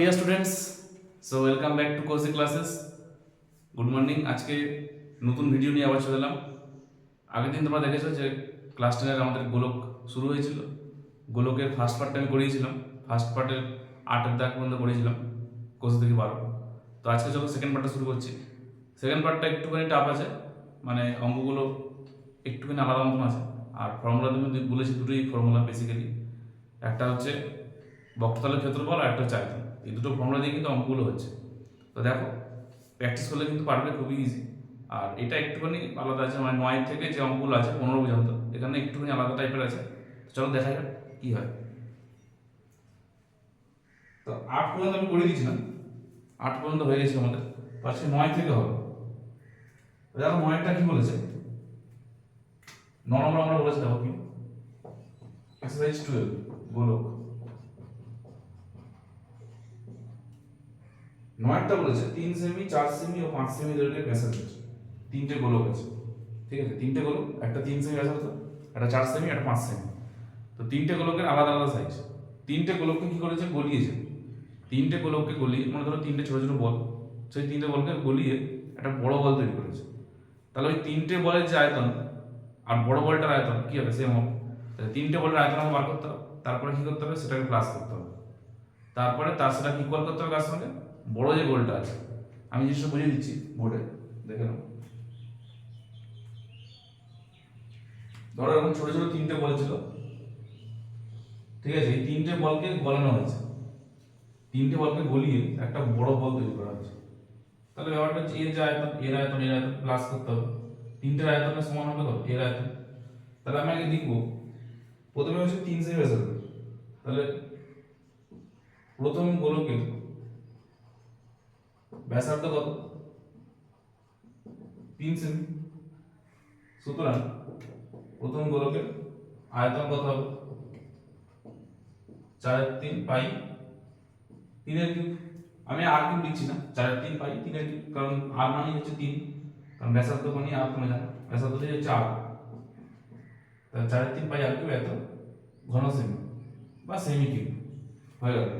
Dear students so welcome back to কোর্সি classes good morning আজকে নতুন video নিয়ে আবার চলে এলাম। আগের দিন তোমরা দেখেছ যে ক্লাস টেনের আমাদের গোলক শুরু হয়েছিল। গোলকের ফার্স্ট পার্টটা আমি করিয়েছিলাম। ফার্স্ট পার্টের আটের দাগ পর্যন্ত করিয়েছিলাম। কোর্স থেকে বারো। তো আজকে যখন সেকেন্ড পার্টটা শুরু করছি সেকেন্ড পার্টটা একটুখানি টাফ আছে। মানে অঙ্কগুলো একটুখানি আলাদা মতন আছে। আর ফর্মুলা তুমি বলেছি দুটোই ফর্মুলা বেসিক্যালি একটা হচ্ছে বক্রতলের ক্ষেত্রফল আর একটা হচ্ছে এই দুটো ফর্মুলা দিয়ে কিন্তু অঙ্কগুলো হচ্ছে। তো দেখো প্র্যাকটিস করলে কিন্তু পারবে খুবই ইজি আর এটা একটুখানি আলাদা আছে মানে নয় থেকে যে অঙ্কগুলো আছে, পনেরো পর্যন্ত। এখানে একটুখানি আলাদা টাইপের আছে। চলো দেখা যাক কি হয়। তো আট পর্যন্ত আমি করে দিয়েছিলাম। আট পর্যন্ত হয়ে গেছে আমাদের। আজকে নয় থেকে হবে। দেখো নয়টা কি বলেছে? ন নম্বর আমরা বলেছি, দেখো কি? এক্সারসাইজ টুয়েলভ গোলক নয়টা বলেছে, তিন সেমি চার সেমি ও পাঁচ সেমি দৈর্ঘ্যের ব্যাসার্ধ আছে। তিনটে গোলক আছে ঠিক আছে? তিনটে গোলক একটা তিন সেমি ব্যাসার্ধ একটা চার সেমি একটা পাঁচ সেমি তো তিনটে গোলকের আলাদা আলাদা সাইজ তিনটে গোলককে কী করেছে? গলিয়েছে তিনটে গোলককে গলিয়ে, মনে ধরো তিনটে ছোটো ছোটো বল, সেই তিনটে বলকে গলিয়ে একটা বড় বল তৈরি করেছে। তাহলে ওই তিনটে বলের যে আয়তন আর বড় বলটার আয়তন কী হবে? সেম হবে। তাহলে তিনটে বলের আয়তন আমাকে বার করতে হবে। তারপরে কী করতে হবে? সেটাকে প্লাস করতে হবে। তারপরে তার সেটা ইকুয়াল করতে হবে কার সঙ্গে? বড় যে গোলটা আছে, আমি জিনিসটা বুঝিয়ে দিচ্ছি বোর্ডে দেখে নাও। ধরো এরকম ছোট ছোট তিনটে বল ছিল, ঠিক আছে, এই তিনটে বলকে গলানো হয়েছে। তিনটে বলকে গলিয়ে একটা বড় বল তৈরি করা হয়েছে। তাহলে ব্যাপারটা হচ্ছে এর যে আয়তন, এর আয়তন এর আয়তন প্লাস করতে হবে। তিনটের আয়তনের সমান হবে কত? এর আয়তন। তাহলে আমি আগে লিখব, প্রথমে হচ্ছে তিন সেমি তাহলে প্রথম গোলকের ব্যাসার্ধ কত? তিন সেমি। সুতরাং প্রথম গোলকের আয়তন কত হবে? চারের তিন পাই তিনের কিউব। আমি আর কিউব লিখছি না, চারের তিন পাই তিনের কিউব, কারণ আর মানে হচ্ছে তিন। কারণ ব্যাসার্ধ মানে আর তোমরা জানো ব্যাসার্ধ হচ্ছে আর। তাহলে চারের তিন পাই আর কিউব এত? ঘন সেমি বা সেমি কিউব। হয়ে গেল।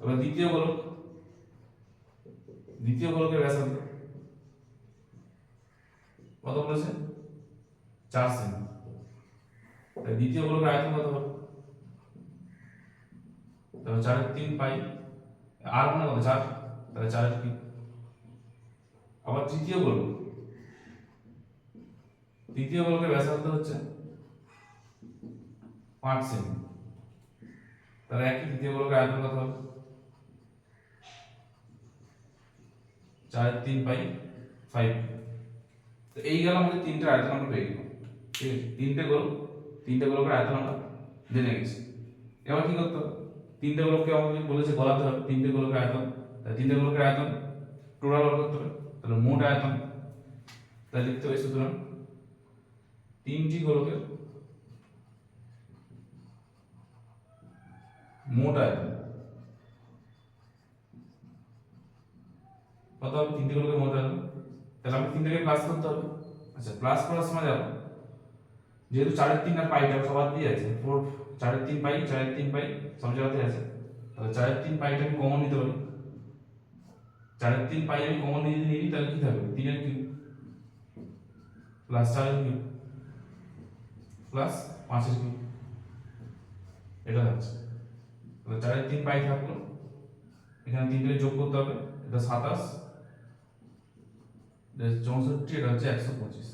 এবার দ্বিতীয় গোলক দ্বিতীয় গোলকের ব্যাসার্ধ কত বলেছে? চার সেমি। তাহলে দ্বিতীয় গোলকের আয়তন কত হবে? তাহলে চারের তিন পাই, আর মানে কত? চার। তাহলে চারের কি আবার তৃতীয় গোলক তৃতীয় গোলকের ব্যাসার্ধ হচ্ছে? পাঁচ সেমি। তাহলে একই তৃতীয় গোলকের আয়তন কত হবে? চারের তিন পাই ফাইভ তো এই গেল আমাদের তিনটে আয়তন আমরা পেয়ে গেলাম। ঠিক আছে? তিনটে গোল, তিনটে গোলকের আয়তন আমরা জেনে গেছি এবার কি করতে হবে? তিনটে গোলককে আমাকে বলেছে গলাতে হবে। তিনটে গোলকের আয়তন তাহলে তিনটে গোলকের আয়তন টোটাল বার করতে হবে। তাহলে মোট আয়তন তাহলে লিখতে হবে সুতরাং তিনটি গোলকের মোট আয়তন কত হবে? তিনটে গোলকের মোট আয়তন তাহলে আমি তিনটাকে প্লাস করতে হবে। আচ্ছা প্লাস করার সময় যাব যেহেতু চারের তিন আর পাইটা সবার দিয়ে আছে। ফোর চারের তিন পাই, চারের তিন পাই, সব জায়গাতে আছে। তাহলে চারের তিন পাইটা আমি কমন নিতে পারি। চারের তিন পাই আমি কমন নিয়ে নিই, তাহলে কি থাকবে? তিনের কিউব। প্লাস চারের কিউব। প্লাস পাঁচের কিউব। এটা থাকছে তাহলে চারের তিন পাই থাকল। এখানে তিনটে যোগ করতে হবে। এটা সাতাশ। চৌষট্টি এটা হচ্ছে একশো পঁচিশ।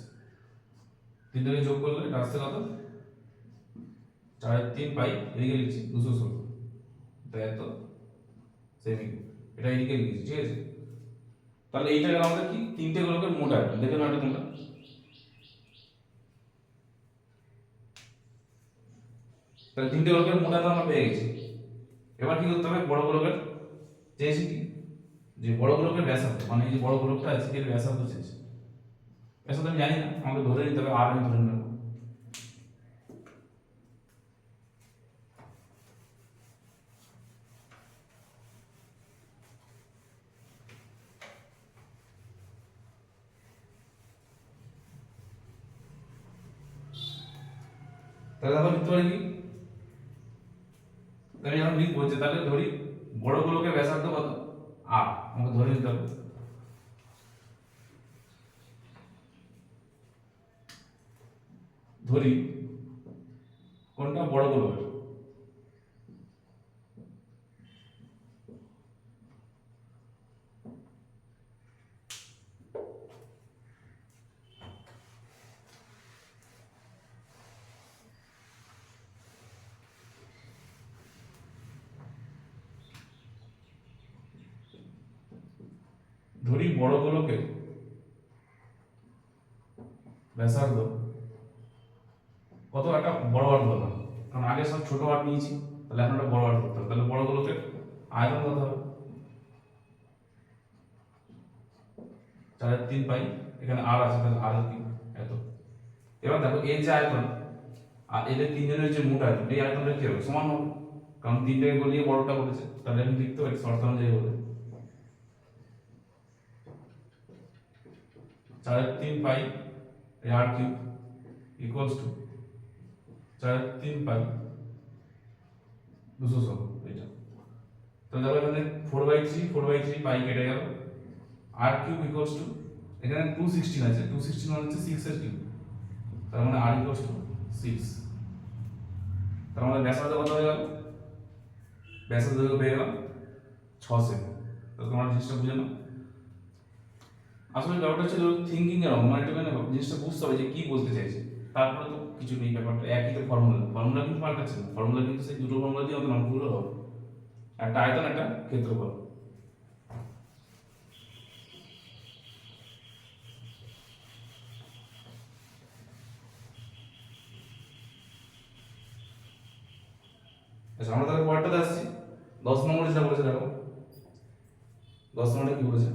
তিনটাকে যোগ করলে, এটা আসছে কত? চারের তিন পাই, এদিকে লিখছি, দুশো ষোলো। এটা এত? সেমি এটা এদিকে লিখছি, ঠিক আছে? তাহলে এইটা গেল আমাদের কি? তিনটে গোলকের মোট আয়তন। দেখে নাও এটা তোমরা। তাহলে তিনটে গোলকের মোট আয়তন আমরা পেয়ে গেছি। এবার কি করতে হবে? বড় গোলকের চেয়েছি কি? যে বড় গোলকের ব্যাসার্ধ মানে এই যে বড় গোলকটা আছে, এর ব্যাসার্ধ চেয়েছি ব্যাসার্ধ আমি জানি না, আমাকে ধরে নিতে হবে, আর আমি ধরে নেব। তাহলে আমি লিখব যে তাহলে ধরি বড় গোলকের ব্যাসার্ধ কত? আমাকে ধরে নিতে হবে ধরি কোনটা বড় গোলকের ধরি বড় গোলকের ব্যাসার্ধ। কত একটা বড় বার করলাম কারণ আগে সব ছোট বার নিয়েছি, তাহলে এখন একটা বড় বার করতে হবে। তাহলে বড় গোলকের আয়তন কত হবে? চারের তিন পাই, এখানে আর আছে, তাহলে আর কি? এত। এবার দেখো এই যে আয়তন, আর এদের তিনজনের যে মোট আয়তন, এই আয়তনটা কি হবে? সমান হবে। কারণ তিনটাকে গলিয়ে বড়টা করেছে তাহলে আমি লিখতে পারি, শর্ত অনুযায়ী বলে। চারের তিন pi R cube equals to চারের তিন পাই দুশো এটা তো দেখো এখানে four by three four by three pi কেটে গেল। আর কিউব ইকুয়ালস টু এখানে টু সিক্সটিন আছে। টু সিক্সটিন হচ্ছে সিক্স এর কিউব। তার মানে আর ইকুয়ালস টু সিক্স তার মানে ব্যাসার্ধ কত হয়ে গেল? ব্যাসার্ধ পেয়ে গেলাম ছ সেকেন্ড তো তোমরা জিনিসটা বুঝে নাও। আসলে ব্যাপারটা হচ্ছে থিঙ্কিং এর মানে একটু মানে জিনিসটা বুঝতে হবে যে কি বলতে চাইছে। তারপরে তো কিছু নেই, ব্যাপারটা একই তো ফর্মুলা ফর্মুলা কিন্তু পাল্টাচ্ছে না। ফর্মুলা কিন্তু সেই দুটো ফর্মুলা দিয়ে আমাদের অঙ্কগুলো হবে। একটা আয়তন, একটা ক্ষেত্রফল। আচ্ছা আমরা তাহলে পরেরটাতে আসছি। দশ নম্বরে যেটা বলেছে, দেখো। দশ নম্বরে কি বলেছে?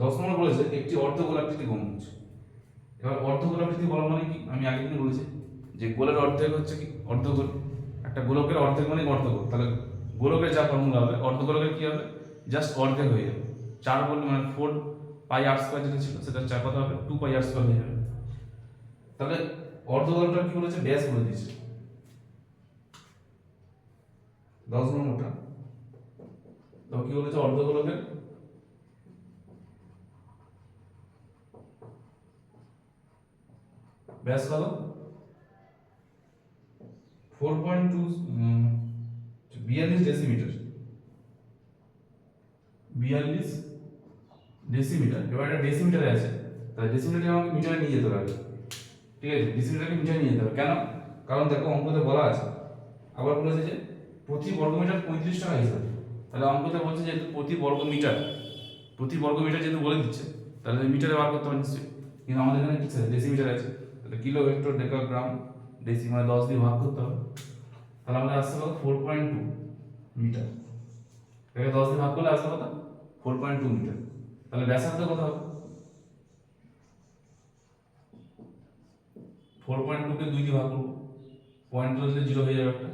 দশ নম্বর বলেছে, একটি অর্ধগোলাকৃতি গম্বুজ। এবার অর্ধগোলাকৃতি বলা মানে কি? আমি আগে কিন্তু বলেছি যে গোলের অর্ধেক হচ্ছে কি? অর্ধগোল। একটা গোলকের অর্ধেক মানে অর্ধগোল। তাহলে গোলকের যা ফর্মুলা হবে, অর্ধগোলকের কি হবে? জাস্ট অর্ধেক হয়ে যাবে। চার বললে মানে ফোর পাই আর স্কোয়ার যেটা ছিল সেটা চার কত হবে? টু পাই আর স্কোয়ার হয়ে যাবে। তাহলে অর্ধগোলটা কি বলেছে? ব্যাস বলে দিয়েছে। দশ নম্বরটা। তো কি বলেছে? অর্ধগোলকের ব্যাস কত ফোর পয়েন্ট টু বিয়াল্লিশ ডেসিমিটার বিয়াল্লিশ ডেসিমিটার এবার এটা ডেসিমিটারে আছে। তাহলে ডেসিমিটারকে আমাকে মিটারে নিয়ে যেতে হবে ঠিক আছে? ডেসিমিটারকে মিটারে নিয়ে যেতে হবে। কেন? কারণ দেখো, অঙ্কতে বলা আছে। আবার বলেছে যে প্রতি বর্গমিটার পঁয়ত্রিশ টাকা হিসাবে। তাহলে অঙ্কতে বলছে যে প্রতি বর্গমিটার প্রতি বর্গমিটার যেহেতু বলে দিচ্ছে, তাহলে মিটারে বার করতে হবে নিশ্চয়ই। কিন্তু আমাদের এখানে কি আছে? ডেসিমিটার আছে। তাহলে কিলো ভেক্টর ডেকাগ্রাম ডেসি মানে দশ দিয়ে ভাগ করতে হবে। তাহলে আমাদের আসছে কত ফোর পয়েন্ট টু মিটার। এটাকে দশ দিয়ে ভাগ করলে আসবে কত? Four point two metre. তাহলে ব্যাসার্ধ কত হবে? ফোর পয়েন্ট টুকে দুই দিয়ে ভাগ করব। পয়েন্ট দিলে জিরো হয়ে যাবে একটা।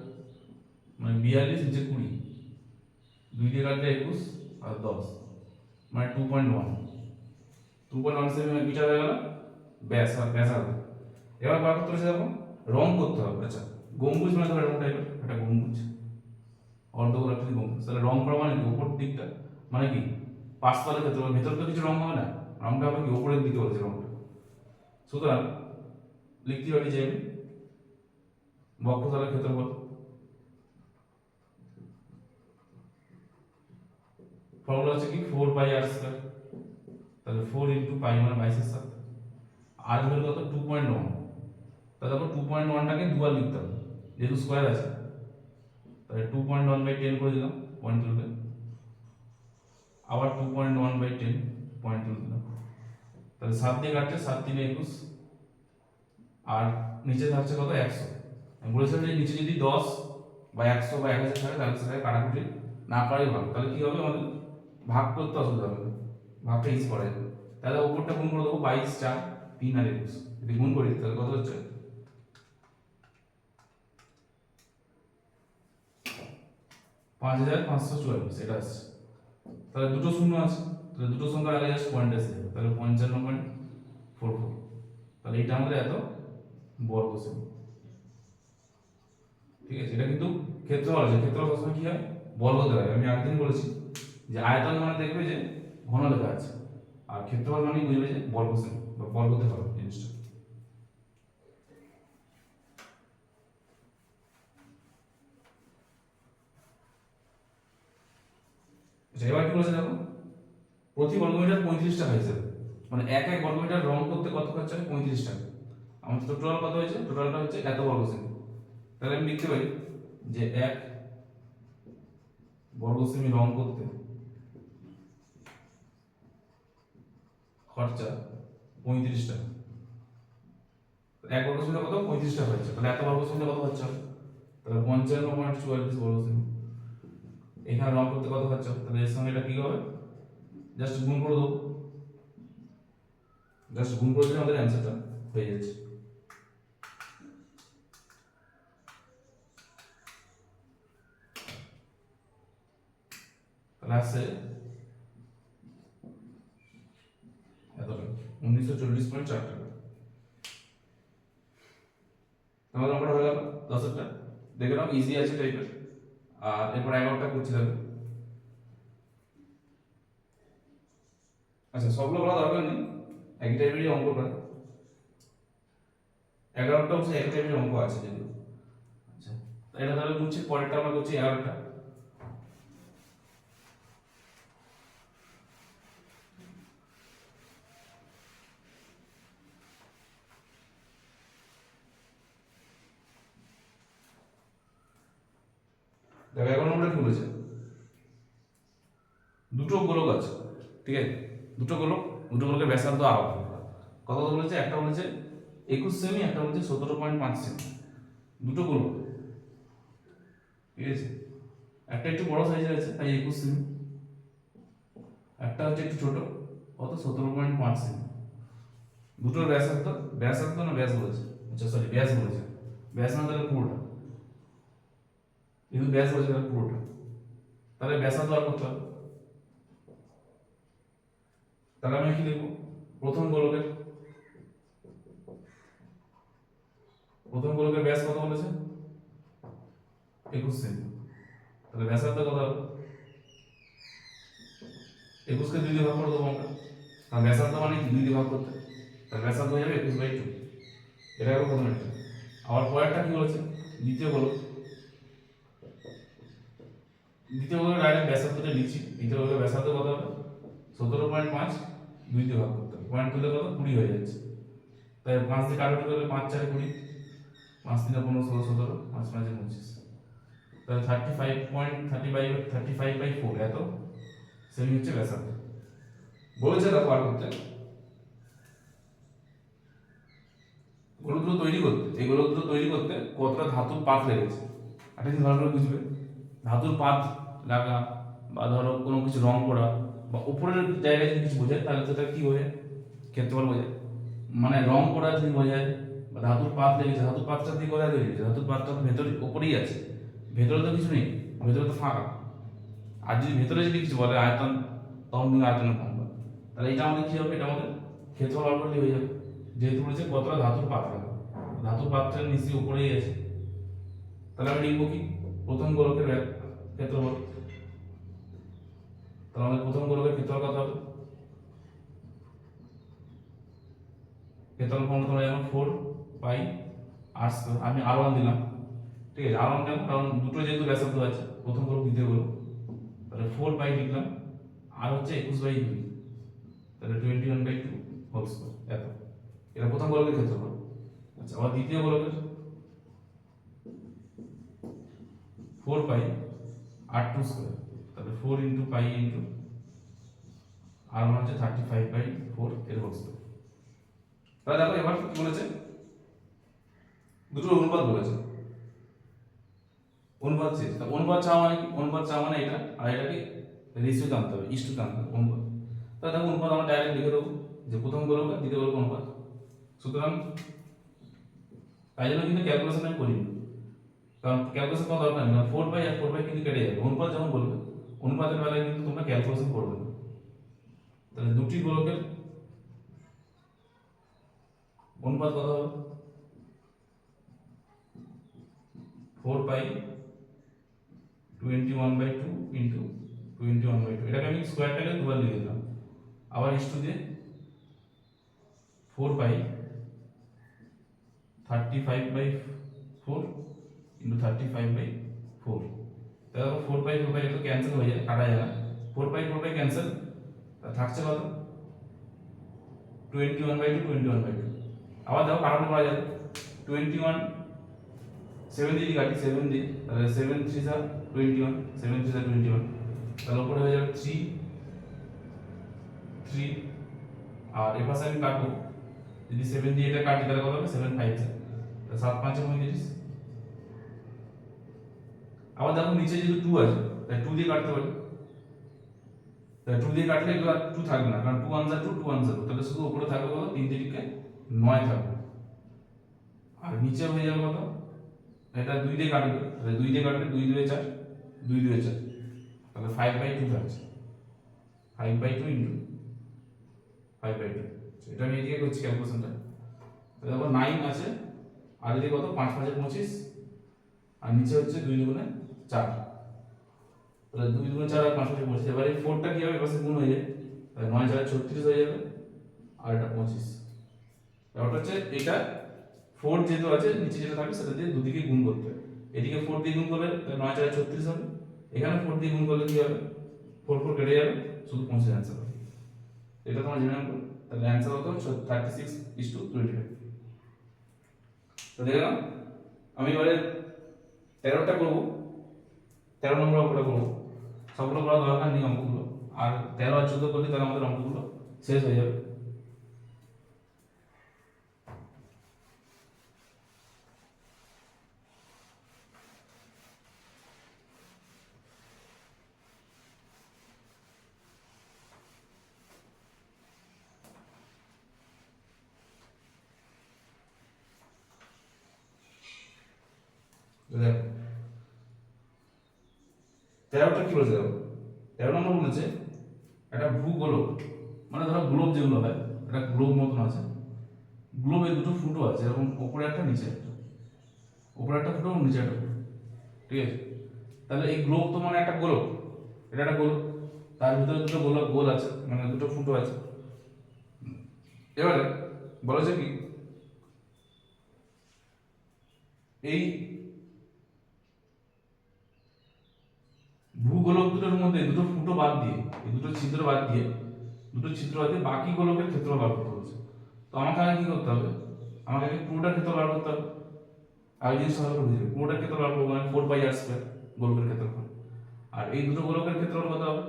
মানে বিয়াল্লিশ নিচে কুড়ি। দুই দিয়ে কাটলে একুশ আর দশ। মানে two point one two point one seven metre হয়ে গেল ব্যাস আর ব্যাসার্ধ। এবার বার করতে হচ্ছে দেখো, রং করতে হবে। আচ্ছা গম্বুজ মানে ধরো এরকম টাইপের একটা গম্বুজ। অর্ধগোল একটা গম্বুজ, তাহলে রং করা মানে কি? উপর দিকটা মানে কি? পাঁচতলের ক্ষেত্রে ভেতর তো কিছু রং হবে না। রংটা হবে কি? উপরের দিকে বলেছে রংটা। সুতরাং, লিখতে পারি যে বক্ষতলের ক্ষেত্রফল ফর্মুলা হচ্ছে কি? Four pi r square. তাহলে ফোর ইন্টু পাই মানে বাইশের সাথে। আর হলো কত? টু পয়েন্ট ওয়ান তাহলে দেখো টু পয়েন্ট ওয়ানটাকে দুবার লিখতে হবে যেহেতু স্কোয়ার আছে। তাহলে two point one by ten করে দিলাম পয়েন্ট তুলবে আবার two point one by ten point তুলে দিলাম। তাহলে সাত দিয়ে কাটছে, সাত তিনে একুশ। আর নিচে থাকছে কত? একশো। আমি বলেছিলাম যে নিচে যদি দশ বা একশো বা এক হাজার থাকে, তাহলে সেটাকে কাটাকুটি না করাই ভালো। তাহলে কী হবে আমাদের? ভাগ করতে অসুবিধা হবে ভাগটা ইস করা তাহলে ওপরটা গুণ করে দেবো বাইশ, চার, তিন আর একুশ। যদি গুণ করি তাহলে কত হচ্ছে? পাঁচ হাজার পাঁচশো চুয়াল্লিশ, এটা আসছে। তাহলে দুটো শূন্য আছে। তাহলে দুটো সংখ্যার আগে জাস্ট পয়েন্ট এসে যাবে তাহলে পঞ্চান্ন পয়েন্ট ফোর ফোর তাহলে এটা আমাদের এত বর্গ সেমি ঠিক আছে? এটা কিন্তু ক্ষেত্রফল আছে। ক্ষেত্রফল সবসময় কি হয়? বর্গ হয়। আমি আগের দিন বলেছি যে আয়তন মানে দেখবে যে ঘন লেখা আছে। আর ক্ষেত্রফল মানে বুঝবে যে বর্গ সেমি বা বর্গতে হবে জিনিসটা আচ্ছা এবার কি বলেছে দেখো? প্রতি বর্গমিটার পঁয়ত্রিশ টাকা হিসেবে মানে এক এক বর্গমিটার রং করতে কত খরচা হয় পঁয়ত্রিশ টাকা আমাদের টোটাল কত হয়েছে? টোটালটা হচ্ছে এত বর্গ সেমি তাহলে আমি লিখতে পারি যে এক বর্গ সেমি রং করতে খরচা পঁয়ত্রিশ টাকা এক বর্গ সেমি কত? পঁয়ত্রিশ টাকা হচ্ছে তাহলে এত বর্গ সেমি কত খরচা হবে? তাহলে পঞ্চান্ন পয়েন্ট চুয়াল্লিশ বর্গ সেমি এখানে রং করতে কত হবে? তাহলে এর সঙ্গে এটা কি হবে? জাস্ট গুণ করে দেবো জাস্ট গুণ করে দিলে আমাদের অ্যান্সারটা হয়ে যাচ্ছে। তাহলে আসছে উনিশশো চল্লিশ পয়েন্ট চার টাকা। তোমার নম্বরটা হয়ে গেল দশেরটা দেখে নাও ইজি আছে টাইপের আর এরপর এগারোটা করছি দেখো আচ্ছা সবগুলো বলা দরকার নেই। একই টাইপেরই অঙ্ক করা এগারোটা হচ্ছে এক টাইপের অঙ্ক আছে যেগুলো। আচ্ছা এটা তাহলে করছি পরেরটা আমরা করছি এগারোটা। দেখো এগারো নম্বরটা কি বলেছে? দুটো গোলক আছে, ঠিক আছে? দুটো গোলক, দুটো গোলকের ব্যাসার্ধ কত কত বলেছে? একটা বলেছে একুশ সেমি একটা বলেছে সতেরো পয়েন্ট পাঁচ সেমি দুটো গোলক, ঠিক আছে? একটা একটু বড় সাইজের আছে, তাই একুশ সেমি একটা হচ্ছে একটু ছোট, কত? সতেরো পয়েন্ট পাঁচ সেমি দুটোর ব্যাসার্ধ ব্যাসার্ধ না ব্যাস বলেছে? আচ্ছা সরি ব্যাস বলেছে। ব্যাস না তাহলে পুরোটা। কিন্তু ব্যাস বলেছে তাহলে পুরোটা। তাহলে ব্যাসার্ধ আর করতে হবে? তাহলে আমি কি লিখব প্রথম গোলকের প্রথম গোলকের ব্যাস কত বলেছে? একুশ সেমি। তাহলে ব্যাসার্ধ কত হবে? একুশকে দুই দিয়ে ভাগ করে দেবো আমরা। আর ব্যাসার্ধ মানে কি? দুই দিয়ে ভাগ করতে। তাহলে ব্যাসার্ধ হয়ে যাবে একুশ বাই টু এটা হবে প্রথম একটা। আবার পরেরটা কি বলেছে? দ্বিতীয় গোলক। দ্বিতীয় গোলকের ডাইরেক্ট ব্যাসার্ধটা লিখছি দ্বিতীয় গোলকের ব্যাসার্ধ কত হবে? সতেরো পয়েন্ট পাঁচ দুই ভাগ করতে হবে। পয়েন্ট তুলে কত? কুড়ি হয়ে যাচ্ছে। তাই পাঁচ দিয়ে কাটাকুটি করলে পাঁচ, চারে কুড়ি। পাঁচ তিনে পনেরো, ষোলো, সতেরো, পাঁচ পাঁচে পঁচিশ। তাহলে thirty five point thirty five thirty five by four এত? সেমি হচ্ছে ব্যাসার্ধ। বলেছে দেখো বার করতে। গোলকগুলো তৈরি করতে। এই গোলকগুলো তৈরি করতে কতটা ধাতুর পাত লেগেছে? একটা জিনিস ভালো করে বুঝবে। ধাতুর পাত লাগা বা ধরো কোনো কিছু রং করা বা উপরের জায়গায় যদি কিছু বোঝায়, তাহলে সেটা কী বোঝায়? ক্ষেত্রফল বোঝায়। মানে রং করা যদি বোঝায় বা ধাতুর পাত লেগেছে, ধাতুর পাতটা দিয়ে কোথায় তৈরি হয়েছে? ধাতুর পাতটা ভেতরে উপরেই আছে। ভেতরে তো কিছু নেই, ভেতরে তো ফাঁকা। আর যদি ভেতরে যদি কিছু বলে আয়তন, তখন কিন্তু আয়তনের কম তাহলে এটা আমাদের কি হবে? এটা আমাদের ক্ষেত্রফল অল্পলি হয়ে যাবে। যেহেতু বলেছে কতটা ধাতুর পাত লাগবে। ধাতুর পাতটা নিশ্চয়ই উপরেই আছে। তাহলে আমি লিখব কি? প্রথম গোলকের ক্ষেত্রফল। তাহলে আমাদের প্রথম গোলকের ক্ষেত্রফল কত হবে? ক্ষেত্রফল ফর্মুলা তোমরা যেমন ফোর পাই আর আমি আর ওয়ান দিলাম। ঠিক আছে আর ওয়ান কেন? কারণ দুটো যেহেতু ব্যাসার্ধ আছে, প্রথম গোলক দ্বিতীয় গোলক তাহলে ফোর পাই লিখলাম। আর হচ্ছে একুশ বাই দুই। তাহলে twenty one by two whole square এত। এটা প্রথম গোলকের ক্ষেত্রফল। আচ্ছা আবার দ্বিতীয় গোলকের? Four pi r two square তাহলে four into pi into r one হচ্ছে থার্টি ফাইভ বাই ফোর এর তাহলে দেখো এবার কি বলেছে? দুটো অনুপাত বলেছে। অনুপাত চেয়েছে তা অনুপাত চাওয়া মানে কি? অনুপাত চাওয়া মানে এটা। আর এটাকে রেশিও টানতে হবে ইস্টু টানতে হবে, অনুপাত। তাহলে দেখো অনুপাত আমরা ডাইরেক্ট লিখে দেবো, যে প্রথম আর দ্বিতীয় গোলক অনুপাত। সুতরাং তাই জন্য কিন্তু ক্যালকুলেশন আমি করিনি। কারণ ক্যালকুলেশন করা দরকার নেই four by r four by কিন্তু কেটে যাবে। অনুপাত যখন বলবে। অনুপাতের বেলায় কিন্তু তোমরা ক্যালকুলেশন করবে। না তাহলে দুটি গোলকের অনুপাত কত হবে? Four pi twenty one by two into twenty one by two এটাকে আমি স্কোয়ারটাকে দুবার লিখে দিলাম। আবার ইস্টু দিয়ে four pi thirty five by four into thirty five by four তাহলে four by four by cancel হয়ে যায়, কাটা যায় না। Four by four by cancel থাকছে কত? Twenty one by two twenty one by two আবার দেখো কাটানো করা যাবে। টোয়েন্টি ওয়ান সেভেন দিয়ে কাটি সেভেন দিয়ে, তাহলে সেভেন থ্রি যা টোয়েন্টি ওয়ান সেভেন থ্রি যা টোয়েন্টি ওয়ান তাহলে উপরে হয়ে যাবে থ্রি থ্রি আর এ পাশে আমি কাটবো। যদি সেভেন দিয়ে এটা কাটি, তাহলে কত হবে? সেভেন ফাইভ যা সাত পাঁচে পঁয়ত্রিশ। আবার দেখো নিচে যেহেতু টু আছে, তাই টু দিয়ে কাটতে পারি। তাই টু দিয়ে কাটলে এগুলো টু থাকবে না, কারণ two one two two one তাহলে শুধু উপরে থাকবে কত? তিন তিরিকে নয় থাকবে। আর নিচে হয়ে যাবে কত? এটা দুই দিয়ে কাটবে, তাহলে দুই দিয়ে কাটলে দুই দুয়ে চার, দুই দুয়ে চার। তাহলে ফাইভ বাই টু থাকছে। Five by two into five by two এটা আমি এদিকে করছি ক্যালকুলেশনটা তাহলে দেখো নাইন আছে, আর এদিকে কত? পাঁচ পাঁচে পঁচিশ। আর নিচে হচ্ছে দুই দুগুণে চার। তাহলে দুই দুগুণে চার আর পাঁচে পঁচিশ। এবার এই ফোরটা কি হবে? এপাশে গুণ হয়ে যায় তাহলে নয় চার ছত্রিশ হয়ে যাবে আর এটা পঁচিশ। ব্যাপারটা হচ্ছে এটা ফোর যেহেতু আছে, নিচে যেটা থাকবে সেটা দিয়ে দুদিকে গুণ করতে হবে। এদিকে ফোর দিয়ে গুণ করলে নয় চার ছত্রিশ হবে। এখানে ফোর দিয়ে গুণ করলে কি হবে? ফোর ফোর কেটে যাবে। শুধু পঁচিশ অ্যান্সার হবে। এটা তোমার জেনে রাখো তাহলে অ্যান্সার হতো thirty six is to twenty five তো দেখলাম আমি এবারে তেরোটা করব। তেরো নম্বর অঙ্কটা করব সবগুলো করা দরকার নেই অঙ্কগুলো আর তেরো আর চোদ্দ করলে তাহলে আমাদের অঙ্কগুলো শেষ হয়ে যাবে দেখো তেরোটা কি বলেছে তেরো নম্বর বলেছে, একটা ভূগোলক মানে ধরো গ্লোব যেগুলো হয়, একটা গ্লোব মতন আছে। গ্লোবে দুটো ফুটো আছে এরকম ওপরে একটা, নিচে একটা। ওপরে একটা ফুটো নিচে একটা ফুটো, ঠিক আছে? তাহলে এই গ্লোব তো মানে একটা গোলক, এটা একটা গোলক। তার ভিতরে দুটো গোলক, গোল আছে মানে দুটো ফুটো আছে। এবারে, বলেছে কি? এই ভূগোলক মধ্যে দুটো ফুটো বাদ দিয়ে, এই দুটো ছিদ্র বাদ দিয়ে, দুটো ছিদ্র বাদ দিয়ে বাকি গোলকের ক্ষেত্র বার করতে বলছে। তো আমাকে আগে কি করতে হবে? আমাকে আগে পুরোটার ক্ষেত্র বার করতে হবে। আগে জিনিস ভালো করে বুঝবে পুরোটার ক্ষেত্র বার করব মানে ফোর বাই আর স্কোয়ার গোলকের ক্ষেত্রফল। আর এই দুটো গোলকের ক্ষেত্রফল কত হবে?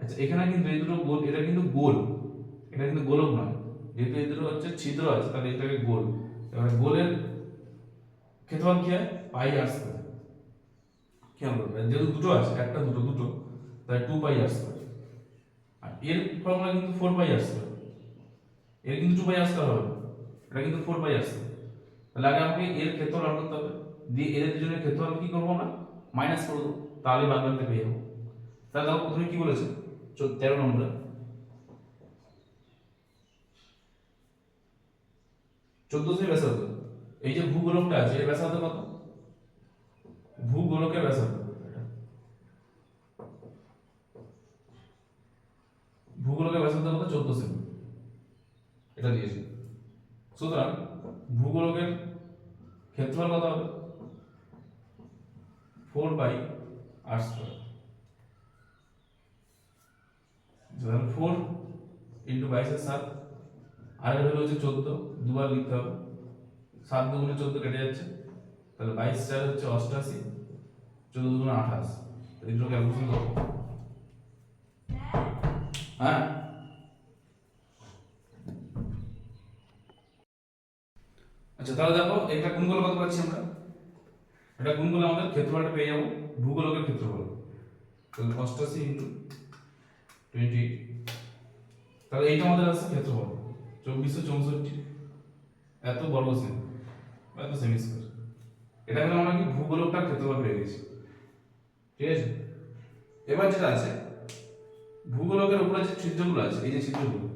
আচ্ছা এখানে কিন্তু এই দুটো গোল, এটা কিন্তু গোল। এটা কিন্তু গোলক নয়। যেহেতু এই দুটো হচ্ছে ছিদ্র আছে, তাহলে এটাকে গোল। এবারে গোলের ক্ষেত্রফল কি হয়? পাই আর করবে যেহেতু দুটো আছে, একটা দুটো দুটো। তাই টু পাই আর স্কোয়ার আর এর ফর্মুলা কিন্তু ফোর পাই আর স্কোয়ার এর কিন্তু টু পাই আর হবে। এটা কিন্তু ফোর পাই আর তাহলে আগে আমাকে এর ক্ষেত্রফল বার করতে হবে। দিয়ে এদের দুজনের ক্ষেত্রফল কি করব আমরা? মাইনাস করে দেবো। তাহলে বাদ বাকিটা পেয়ে যাব। তাহলে দেখো প্রথমে কি বলেছে? তেরো নম্বরে। চোদ্দশো ব্যাসার্ধ। এই যে ভূগোলকটা আছে, এর ব্যাসার্ধ কত? ভূগোলকের ব্যাসার্ধ। এটা। ভূগোলকের ব্যাসার্ধ কত? চোদ্দ সেমি। এটা দিয়েছে। সুতরাং ভূগোলকের ক্ষেত্রফল কত হবে? Four by r square. Four into বাইশের সাত, আর এর হচ্ছে চোদ্দ, দুবার লিখতে হবে। সাত দুগুণে চোদ্দ কেটে যাচ্ছে। তাহলে বাইশ চার হচ্ছে অষ্টআশি চোদ্দ দুগুণে আঠাশ। দুটো ক্যালকুলেশন করো। হ্যাঁ। আচ্ছা তাহলে দেখো এটা কোনগুলো কত পাচ্ছি আমরা? এটা কোন আমাদের ক্ষেত্রফলটা পেয়ে যাব, ভূগোলকের ক্ষেত্রফল। তাহলে অষ্টআশি ইন্টু টোয়েন্টি তাহলে এইটা আমাদের আছে ক্ষেত্রফল, চব্বিশশো চৌষট্টি। এত বর্গ সেমি এত সেমি স্কোয়ার এটা হলো আমরা কি ভূগোলকটার ক্ষেত্রফল পেয়ে গেছি। ঠিক আছে? এবার যেটা আছে ভূগোলকের উপরে যে ছিদ্রগুলো আছে, এই যে ছিদ্রগুলো,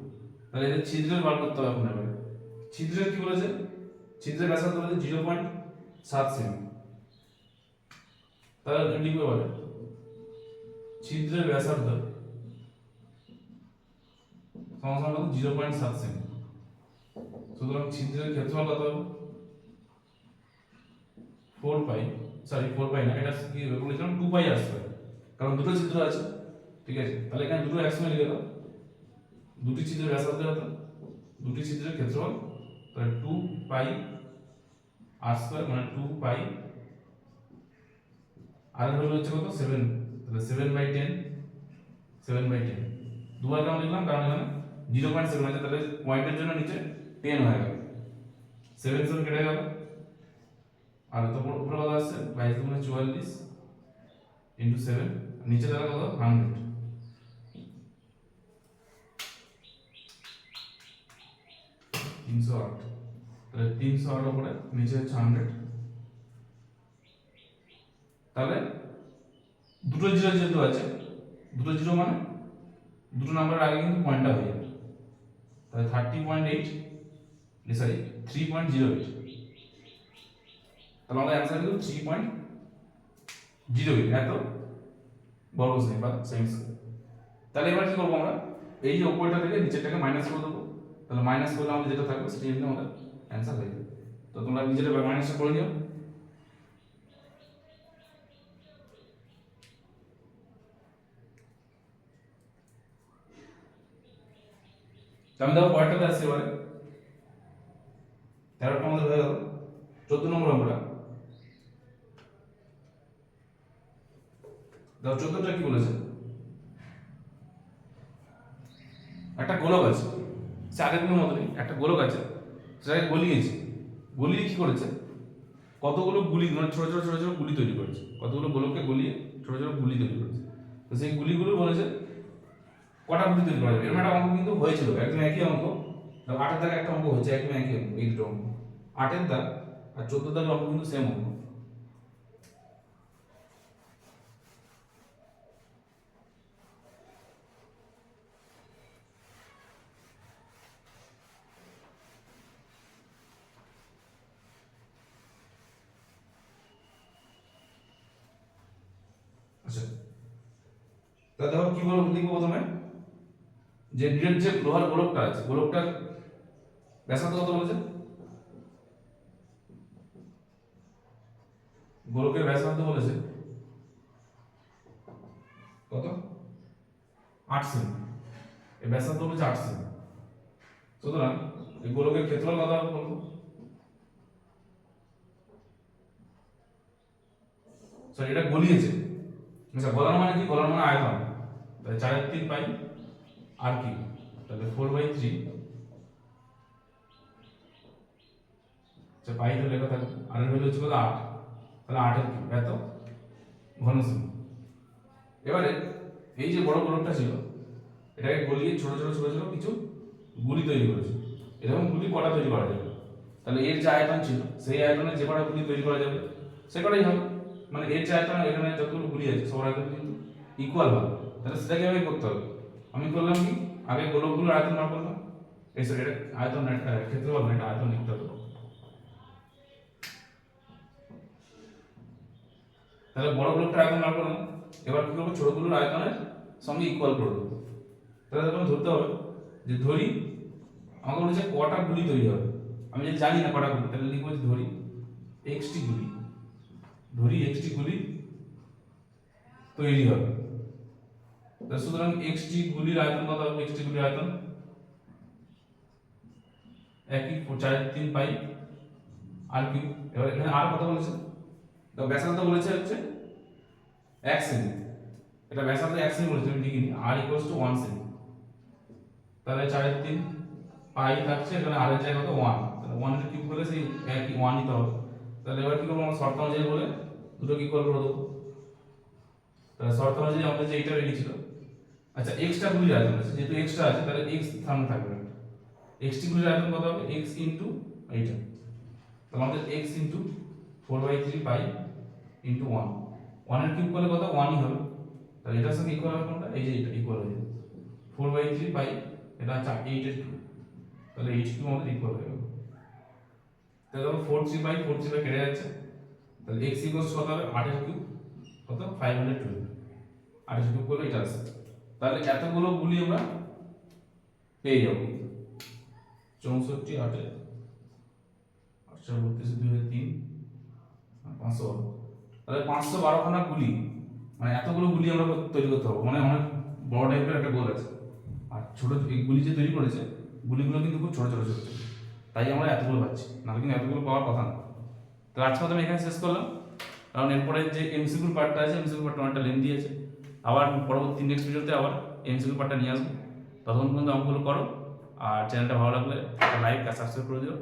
তাহলে এদের ছিদ্রের বার করতে হবে এখন এবার। ছিদ্রের কি বলেছে? ছিদ্রের ব্যাসার্ধ বলেছে জিরো পয়েন্ট সাত সেমি তাহলে লিখবে বলে ছিদ্রের ব্যাসার্ধ সমান কত? জিরো পয়েন্ট সাত সেমি সুতরাং ছিদ্রের ক্ষেত্রফল কত হবে? Four pi sorry four pi না, এটা কি বলেছিলাম? টু পাই আসবে কারণ দুটো ছিদ্র আছে। ঠিক আছে? তাহলে এখানে দুটো একসঙ্গে লিখে দাও দুটি ছিদ্রের ব্যাসার্ধ হতো দুটি ছিদ্রের ক্ষেত্রফল তাহলে টু পাই আর স্কোয়ার মানে টু পাই আর ভ্যালু হচ্ছে কত? সেভেন তাহলে seven by ten seven by ten দুবার কেমন লিখলাম? কারণ এখানে জিরো পয়েন্ট সেভেন আছে। তাহলে পয়েন্টের জন্য নিচে টেন হয়ে গেল। সেভেন সেভেন কেটে গেল। আর তো উপরে কত আসছে? বাইশ দুগুণে চুয়াল্লিশ ইন্টু সেভেন নিচে তাহলে কত? হান্ড্রেড তিনশো আট। তাহলে তিনশো আট উপরে নিচে হচ্ছে হান্ড্রেড তাহলে দুটো জিরো যেহেতু আছে, দুটো জিরো মানে দুটো নাম্বারের আগে কিন্তু পয়েন্টটা হয়ে যাবে। তাহলে thirty point eight sorry three point zero eight তাহলে আমাদের অ্যান্সার কিন্তু থ্রি পয়েন্ট জিরো এইট এত বর্গ বা সেমি তাহলে এবার কি করব আমরা? এই যে উপরটা থেকে নিচেরটাকে মাইনাস করে দেবো। তাহলে মাইনাস করলে আমাদের যেটা থাকবে সেটা কিন্তু আমাদের অ্যান্সার হয়ে যাবে। তো তোমরা নিজেটা মাইনাসটা করে নিও। আমি দেখো পরেরটাতে আসছি এবারে। তেরোটা আমাদের হয়ে গেল। চোদ্দ নম্বর অঙ্কটা। দেখো চোদ্দটা কি বলেছে? একটা গোলক আছে। সে আগের দিনের মতনই একটা গোলক আছে, সেটাকে গলিয়েছে। গলিয়ে কি করেছে? কতগুলো গুলি মানে ছোটো ছোটো ছোটো ছোটো গুলি তৈরি করেছে। কতগুলো গোলককে গলিয়ে ছোটো ছোটো গুলি তৈরি করেছে। তো সেই গুলিগুলো বলেছে, কটা গুলি তৈরি করা যাবে? এরকম একটা অঙ্ক কিন্তু হয়েছিল। একদম একই অঙ্ক। আটের দাগে একটা অঙ্ক হয়েছে, একদম একই অঙ্ক, এই দুটো অঙ্ক। আটের দাগ আর চোদ্দ দাগের অঙ্ক কিন্তু সেম অঙ্ক আচ্ছা তা দেখো কি লিখব প্রথমে। যে নিরেট যে লোহার গোলকটা আছে গোলকটার ব্যাসার্ধ কত বলেছে? গোলকের ব্যাসার্ধ বলেছে কত? আট সেমি। এই ব্যাসার্ধ বলেছে আট সেমি। সুতরাং এই গোলকের ক্ষেত্রফল হবে বলব সরি এটা গলিয়েছে। আচ্ছা গলার মানে কি? গলার মানে আয়তন। তাহলে চারের তিন পাই আর কি? তাহলে ফোর বাই থ্রি আচ্ছা পাই তো লেখা থাকবে আর এর ভ্যালু হচ্ছে কত? আট। তাহলে আটের কি? এত? ঘন এবারে এই যে বড় গোলকটা ছিল, এটাকে গলিয়ে ছোট ছোট ছোট ছোট কিছু গুলি তৈরি করেছে। এরকম গুলি কটা তৈরি করা যাবে? তাহলে এর যে আয়তন ছিল, সেই আয়তনে যে কটা গুলি তৈরি করা যাবে? সে কটাই হবে। মানে এর যে আয়তন, এখানে যতগুলো গুলি আছে, সবার আয়তন কিন্তু ইকুয়াল হবে। তাহলে সেটাকে আমি করতে হবে। আমি করলাম কি? আগে গোলকগুলোর আয়তন বার করলাম। এই সরি এটা আয়তন ক্ষেত্রফল না, এটা আয়তন লিখতে হবে। তাহলে বড় গোলকটার আয়তন বার করলাম। এবার কি করব? ছোটগুলোর আয়তনের সঙ্গে ইকুয়াল করে দেবো। তাহলে তখন ধরতে হবে যে ধরি, আমাকে বলেছে কটা গুলি তৈরি হবে। আমি যদি জানি না কটা গুলি, তাহলে লিখব যে ধরি এক্সটি গুলি। ধরি এক্সটি গুলি তৈরি হবে। সুতরাং এক্সটি গুলির আয়তন কত হবে? এক্সটি গুলির আয়তন? একই চার, তিন পাই আর কি এবার এখানে আর কত বলেছে? তো ব্যাসার্ধ বলেছে হচ্ছে এক সেমি। এটা ব্যাসার্ধ এক সেমি বলেছে আমি লিখিনি আর ইকুয়ালস টু ওয়ান সেমি। তাহলে চারের তিন পাই থাকছে, এখানে আর এর জায়গায় কত? ওয়ান তাহলে ওয়ান কিউব করলে সেই একই ওয়ান নিতে হবে। তাহলে এবার কি করব আমরা? শর্ত অনুযায়ী বলে দুটো কি করে দেবো। তাহলে শর্ত অনুযায়ী আমাদের যে এইটা বেরিয়েছিল আচ্ছা এক্সট্রা গুলির আয়তন আছে যেহেতু এক্সট্রা আছে, তাহলে এক্স সামনে থাকবে না। এক্সটি গুলির আয়তন কত হবে? এক্স ইন্টু এইটা। তাহলে আমাদের x into four by three pi into one ওয়ানের কিউব করলে কত? ওয়ানই হবে। তাহলে এটার সঙ্গে ইকুয়াল হবে কোনটা? এই যে এটা ইকুয়াল হয়ে যাবে ফোর বাই থ্রি বাই এটা হচ্ছে এইটের কিউব তাহলে এইচ কিউব আমাদের ইকুয়াল হয়ে গেল। তাহলে দেখো four three by four three by কেটে যাচ্ছে। তাহলে এক্স ইকুয়ালস কত হবে? আটের কিউব কত? ফাইভ হান্ড্রেড টুয়েলভ আটের কিউব করলে এটা আসছে তাহলে এতগুলো গুলি আমরা পেয়ে যাব। চৌষট্টি, আটে আটশো বত্রিশ দুই হাজার তিন পাঁচশো তাহলে পাঁচশো বারোখানা গুলি মানে এতগুলো গুলি আমরা তৈরি করতে হবে মানে অনেক বড় টাইপের একটা গোল আছে। আর ছোট গুলি যে তৈরি করেছে, গুলিগুলো কিন্তু খুব ছোট ছোট ছোট। তাই আমরা এতগুলো পাচ্ছি। নাহলে কিন্তু এতগুলো পাওয়ার কথা না। তো আজকে আমি এখানে শেষ করলাম। কারণ এরপরে যে এমসিকিউর পার্টটা আছে এমসিকিউ পার্টটা অনেকটা লেন্দি আছে আবার পরবর্তী নেক্সট ভিডিওতে আবার এমসিকিউ পার্টটা নিয়ে আসব। ততক্ষণ পর্যন্ত অঙ্কগুলো করো। আর চ্যানেলটা ভালো লাগলে লাইক আর সাবস্ক্রাইব করে দিও।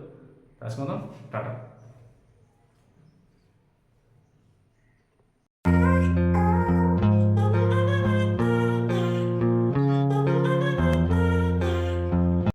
তার মতন, টাটা।